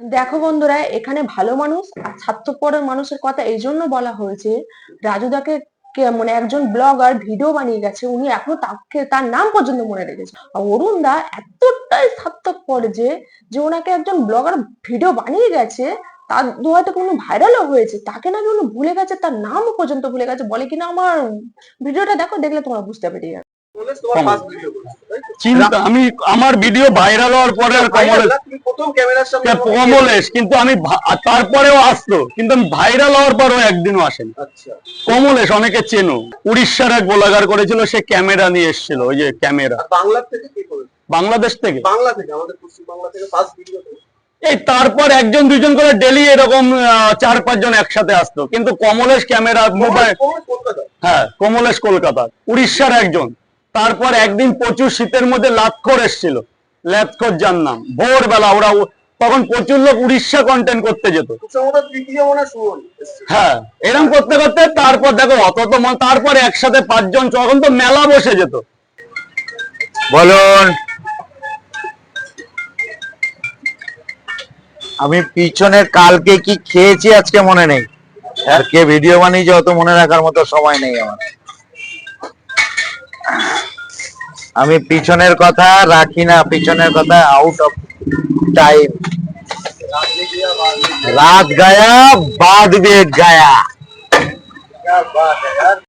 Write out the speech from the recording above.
দেখো বন্ধুরা এখানে ভালো মানুষ আর স্বার্থপরের মানুষের কথা এই জন্য বলা হয়েছে রাজুদাকে মানে একজন ব্লগার ভিডিও বানিয়ে গেছে উনি এখনও তাকে তার নাম পর্যন্ত মনে রেখেছে। আর অরুণ দা এতটাই স্বার্থপর যে যে ওনাকে একজন ব্লগার ভিডিও বানিয়ে গেছে তার দু হয়তো কোনো ভাইরালও হয়েছে তাকে নাকি উনি ভুলে গেছে তার নামও পর্যন্ত ভুলে গেছে বলে কিনা আমার ভিডিওটা দেখো দেখলে তোমরা বুঝতে পেরে যাবে। আমি আমার ভিডিও ভাইরাল হওয়ার পরে কমলেশ কমলেশ কিন্তু আমি তারপরেও আসতো কিন্তু আমি ভাইরাল হওয়ার পরও একদিনও আসেনি। আচ্ছা। কমলেশ অনেকে চেনো উড়িষ্যার এক গোলাগার করেছিল সে ক্যামেরা নিয়ে এসেছিল ওই যে ক্যামেরা। বাংলা থেকে কি বাংলাদেশ থেকে? বাংলা থেকে আমাদের পশ্চিম বাংলা থেকে ফার্স্ট ভিডিও এই তারপর একজন দুজন করে ডেলি এরকম চার পাঁচজন একসাথে আসতো। কিন্তু কমলেশ ক্যামেরা মোবাইল হ্যাঁ কমলেশ কলকাতা উড়িষ্যার একজন। তারপর একদিন প্রচুর শীতের মধ্যে লাতখর এসেছিল। যার নাম ভোরবেলা ওরা তখন প্রচুর লোক উড়িষ্যা কন্টেন্ট করতে যেত। হয় এরকম করতে করতে তারপর দেখো অত তো তারপর একসাথে পাঁচজন তখন তো মেলা বসে যেত। বলুন। আমি পিছনের কালকে কি খেয়েছি আজকে মনে নেই। আর কে ভিডিও বানিয়েছে, অত মনে রাখার মতো সময় নেই আমার। আমি পিছনের কথা রাখি না, পিছনের কথা আউট অফ টাইম রাত গায়া, বাদ বেদ গায়া।